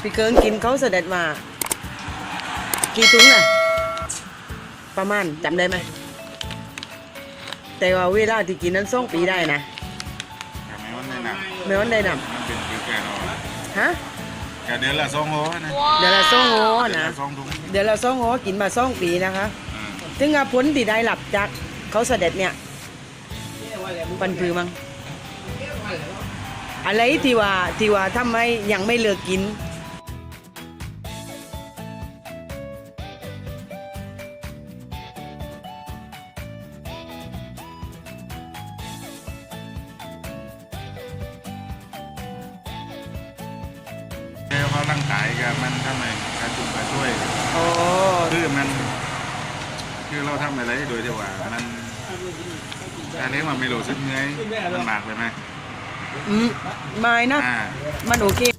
พี่เกิงกินเขาเสด็จมา กี่ถุงน่ะ ประมาณจำได้ไหม แต่ว่าเวลาที่กินนั้นสองปีได้นะแต่ไม่วันได้หนักไม่วันได้นมันเป็นคือแกเราำฮะแกเดือนละสองโลนะเดือนละสองโหเดือนนะละสองถุงเดือนละสองโหกินมาสองปีนะคะอืมถึงกับผลที่ได้หลับจากเขาเสด็จเนี่ยปันพือมั้ง อะไรที่ว่าที่ว่าทำไมยังไม่เลิกกินแกเขาร่างกายกับมันทำไมกระจุกกระช่วยอ๋อคือมัน คือเราทำอะไรโดยที่ว่ามันการเลี้ยงมันไม่รู้สึกเหนื่อยมันหนักเลยไหม อืมไม่นะ อ่า มันโอเค